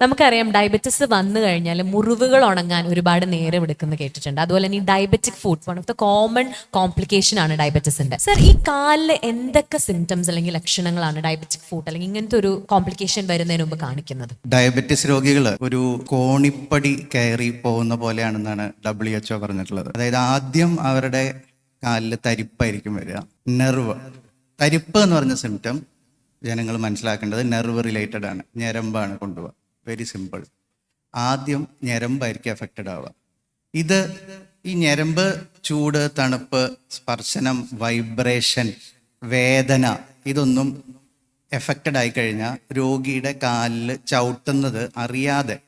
നമുക്കറിയാം ഡയബറ്റിസ് വന്നു കഴിഞ്ഞാൽ മുറിവുകൾ ഉണങ്ങാൻ ഒരുപാട് നേരം എടുക്കുന്ന കേട്ടിട്ടുണ്ട്. അതുപോലെ തന്നെ ഈ diabetic foot one of the common complication ആണ് ഡയബറ്റിസിന്റെ സർ ഈ കാലിൽ എന്തൊക്കെ സിംറ്റംസ് അല്ലെങ്കിൽ ലക്ഷണങ്ങളാണ് ഡയബറ്റിക് ഫുഡ് അല്ലെങ്കിൽ ഇങ്ങനത്തെ ഒരു കോംപ്ലിക്കേഷൻ വരുന്നതിന് മുമ്പ് കാണിക്കുന്നത്? ഡയബറ്റിസ് രോഗികൾ ഒരു കോണിപ്പടി കയറി പോകുന്ന പോലെയാണെന്നാണ് ഡബ്ല്യു എച്ച്ഒ പറഞ്ഞിട്ടുള്ളത്. അതായത് ആദ്യം അവരുടെ കാലിൽ തരിപ്പായിരിക്കും വരിക. നെർവ് തരിപ്പ് എന്ന് പറഞ്ഞ സിംറ്റം ജനങ്ങൾ മനസ്സിലാക്കേണ്ടത് നെർവ് റിലേറ്റഡ് ആണ്. ഞരമ്പാണ് കൊണ്ടുപോകുക വെരി സിമ്പിൾ ആദ്യം ഞരമ്പായിരിക്കും എഫക്റ്റഡ് ആവുക. ഇത് ഈ ഞരമ്പ് ചൂട് തണുപ്പ് സ്പർശനം വൈബ്രേഷൻ വേദന ഇതൊന്നും എഫക്റ്റഡ് ആയി കഴിഞ്ഞാൽ രോഗിയുടെ കാലിൽ ചവിട്ടുന്നത് അറിയാതെ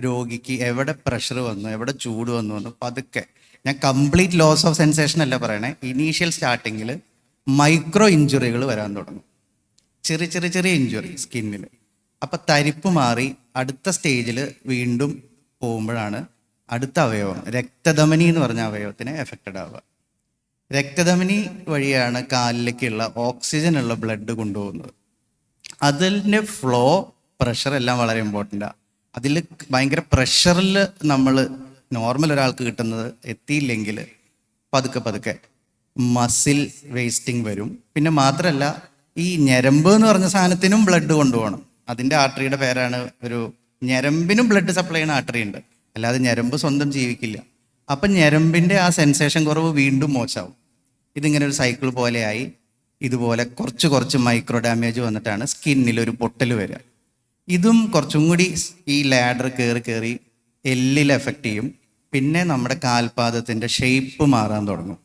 രോഗിക്ക് എവിടെ പ്രഷർ വന്നു എവിടെ ചൂട് വന്നു എന്ന് പതുക്കെ. ഞാൻ കംപ്ലീറ്റ് ലോസ് ഓഫ് സെൻസേഷൻ അല്ല പറയണേ. ഇനീഷ്യൽ സ്റ്റാർട്ടിങ്ങിൽ മൈക്രോ ഇഞ്ചുറികൾ വരാൻ തുടങ്ങും. ചെറിയ ചെറിയ ചെറിയ ഇഞ്ചുറി സ്കിന്നിൽ അപ്പം തരിപ്പ് മാറി അടുത്ത സ്റ്റേജിൽ വീണ്ടും പോകുമ്പോഴാണ് അടുത്ത അവയവം. രക്തധമനി എന്ന് പറഞ്ഞ അവയവത്തിന് എഫക്റ്റഡ് ആവുക. രക്തധമനി വഴിയാണ് കാലിലേക്കുള്ള ഓക്സിജൻ ഉള്ള ബ്ലഡ് കൊണ്ടുപോകുന്നത്. അതിന്റെ ഫ്ലോ പ്രഷർ എല്ലാം വളരെ ഇമ്പോർട്ടന്റാണ് അതിൽ ഭയങ്കര പ്രഷറിൽ നമ്മൾ നോർമൽ ഒരാൾക്ക് കിട്ടുന്നത് എത്തിയില്ലെങ്കിൽ പതുക്കെ പതുക്കെ മസിൽ വേസ്റ്റിംഗ് വരും. പിന്നെ മാത്രമല്ല ഈ ഞരമ്പ് എന്ന് പറഞ്ഞ സാധനത്തിനും ബ്ലഡ് കൊണ്ടുപോകണം. അതിന്റെ ആർട്ടറിയുടെ പേരാണ് ഒരു ഞരമ്പിനും ബ്ലഡ് സപ്ലൈ ചെയ്യുന്ന ആർട്ടറി ഉണ്ട്. അല്ലാതെ ഞരമ്പ് സ്വന്തം ജീവിക്കില്ല. അപ്പം ഞരമ്പിന്റെ ആ സെൻസേഷൻ കുറവ് വീണ്ടും മോശമാവും. ഇതിങ്ങനെ ഒരു സൈക്കിൾ പോലെയായി. ഇതുപോലെ കുറച്ച് കുറച്ച് മൈക്രോ ഡാമേജ് വന്നിട്ടാണ് സ്കിന്നിൽ ഒരു പൊട്ടൽ വരിക. ഇതും കുറച്ചും കൂടി ഈ ലാഡർ കയറി കയറി എല്ലിൽ എഫക്റ്റ് ചെയ്യും. പിന്നെ നമ്മുടെ കാൽപാദത്തിന്റെ ഷേപ്പ് മാറാൻ തുടങ്ങും.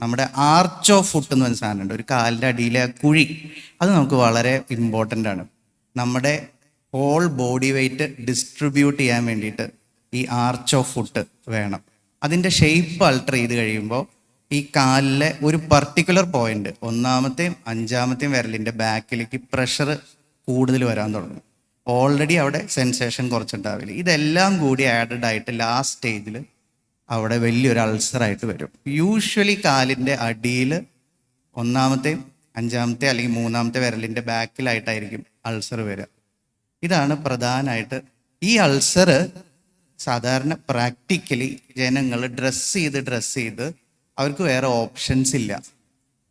നമ്മുടെ ആർച്ച് ഓഫ് ഫുട്ട് എന്ന് പറഞ്ഞ സാധനമുണ്ട് ഒരു കാലിന്റെ അടിയിലെ കുഴി. അത് നമുക്ക് വളരെ ഇമ്പോർട്ടന്റ് ആണ്. നമ്മുടെ ഹോൾ ബോഡി വെയ്റ്റ് ഡിസ്ട്രിബ്യൂട്ട് ചെയ്യാൻ വേണ്ടിയിട്ട് ഈ ആർച്ച് ഓഫ് ഫുട്ട് വേണം. അതിന്റെ ഷേപ്പ് അൾട്ടർ ചെയ്ത് കഴിയുമ്പോൾ ഈ കാലിലെ ഒരു പർട്ടിക്കുലർ പോയിന്റ് ഒന്നാമത്തെയും അഞ്ചാമത്തെയും വിരലിന്റെ ബാക്കിലേക്ക് പ്രഷർ കൂടുതൽ വരാൻ തുടങ്ങും. ഓൾറെഡി അവിടെ സെൻസേഷൻ കുറച്ചുണ്ടാവില്ല. ഇതെല്ലാം കൂടി ആഡഡ് ആയിട്ട് ലാസ്റ്റ് സ്റ്റേജിൽ അവിടെ വലിയൊരു അൾസറായിട്ട് വരും. യൂഷ്വലി കാലിന്റെ അടിയിൽ ഒന്നാമത്തെയും അഞ്ചാമത്തെ അല്ലെങ്കിൽ മൂന്നാമത്തെ വിരലിന്റെ ബാക്കിലായിട്ടായിരിക്കും അൾസർ വരിക ഇതാണ് പ്രധാനമായിട്ട് ഈ അൾസർ സാധാരണ പ്രാക്ടിക്കലി ജനങ്ങൾ ഡ്രസ്സ് ചെയ്ത് ഡ്രസ്സ് ചെയ്ത് അവർക്ക് വേറെ ഓപ്ഷൻസ് ഇല്ല.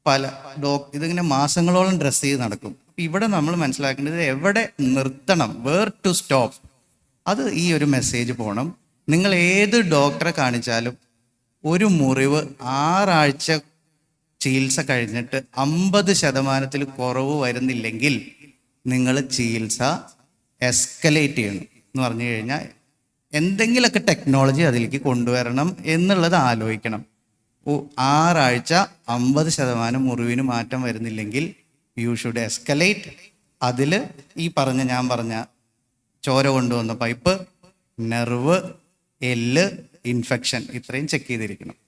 പല ഡോ ഇതിങ്ങനെ മാസങ്ങളോളം ഡ്രസ്സ് ചെയ്ത് നടക്കും. ഇവിടെ നമ്മൾ മനസ്സിലാക്കേണ്ടത് എവിടെ നിർത്തണം വേർ ടു സ്റ്റോപ്പ്. അത് ഈ ഒരു മെസ്സേജ് പോകണം നിങ്ങൾ ഏത് ഡോക്ടറെ കാണിച്ചാലും ഒരു മുറിവ് ആറാഴ്ച ചികിത്സ കഴിഞ്ഞിട്ട് അമ്പത് ശതമാനത്തിൽ കുറവ് വരുന്നില്ലെങ്കിൽ നിങ്ങൾ ചികിത്സ എസ്കലേറ്റ് ചെയ്യണം എന്ന് പറഞ്ഞു കഴിഞ്ഞാൽ എന്തെങ്കിലുമൊക്കെ ടെക്നോളജി അതിലേക്ക് കൊണ്ടുവരണം എന്നുള്ളത് ആലോചിക്കണം. ഓ ആറാഴ്ച അമ്പത് ശതമാനം മുറിവിന് മാറ്റം വരുന്നില്ലെങ്കിൽ യു ഷുഡ് എസ്കലേറ്റ് അതിൽ ഈ പറഞ്ഞ ഞാൻ പറഞ്ഞ ചോര കൊണ്ടുവന്ന പൈപ്പ് നെർവ് എല്ല് ഇൻഫെക്ഷൻ ഇത്രയും ചെക്ക് ചെയ്തിരിക്കണം.